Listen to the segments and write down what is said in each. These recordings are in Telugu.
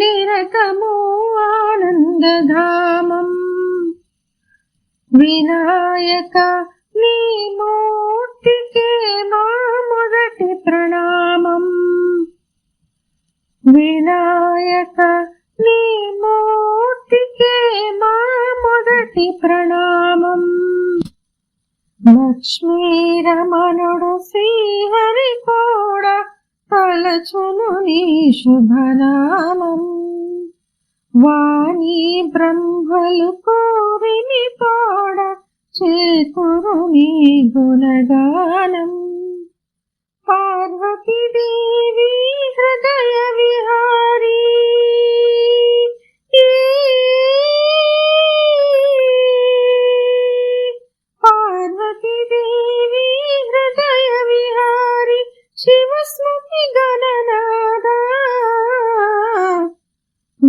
నిరతము ఆనందధామం వినాయక నీ మూర్తికే మా మొదటి ప్రణామం. వినాయక నీ మూర్తికే మా మొదటి ప్రణామం. లక్ష్మీరమణుడు శ్రీహరి కూడా తలచును నీ శుభనామం. వాణి బ్రహ్మలు కోరిని తోడ చేతురు నీ గుణగానం. పార్వతీ దేవి హృదయ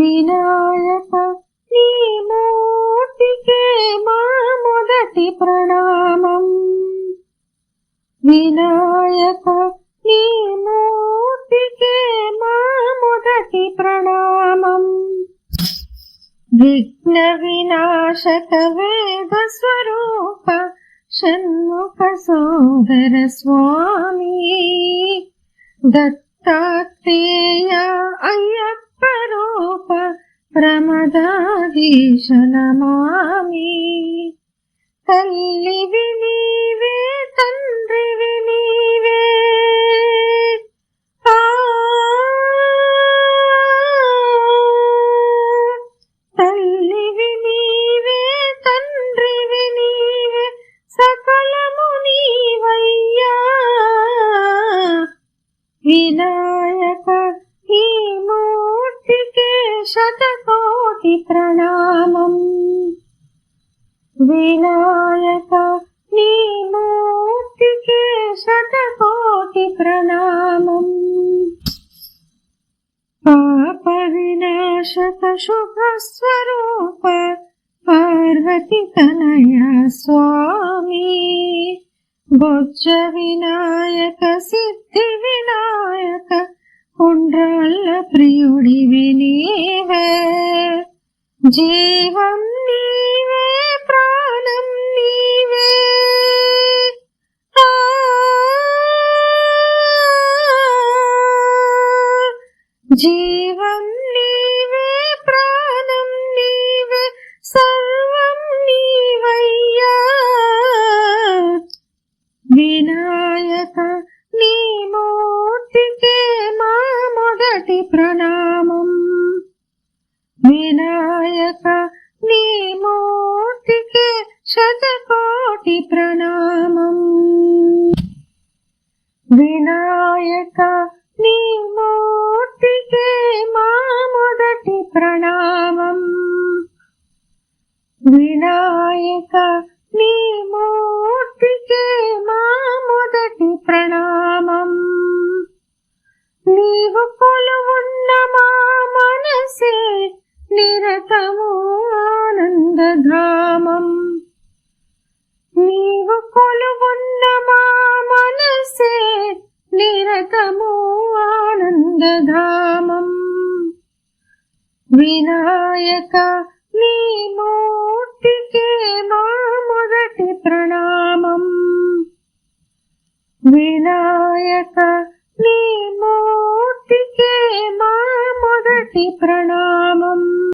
వినాయక నీ మూర్తికే మా మొదటి ప్రణామం. వినాయక నీ మూర్తికే మా మొదటి ప్రణామం. విఘ్న వినాశక వేద స్వరూప షణ్ముఖ సోదర స్వామి. దత్తాత్రేయ అయ్యా ప్రమదాధీశ నమామి తల్లివి నీవే తండ్రివి నీవే ఆ తల్లివి నీవే తండ్రివి నీవే సకలము నీవయ్యా ప్రణామం. వినాయక నీ మూర్తికే శతకోటి ప్రణామం. పాప వినాశక శుభ స్వరూప పార్వతి తనయ స్వామి. బొజ్జ వినాయక సిద్ధి వినాయక కుండ్రాళ్ళ ప్రియుడి విని జీవం నీవే ప్రాణం నీవే. జీవం నీవే ప్రాణం నీవే సర్వం నీవయ్యా. వినాయక నీ వినాయక నీ మూర్తికే శతకోటి ప్రణామం వినాయక నీ మూర్తికే మా మొదటి ప్రణామం వినాయక వినాయక నీ మూర్తికే మా మొదటి ప్రణామం. వినాయక నీ మూర్తికే మా మొదటి ప్రణామం.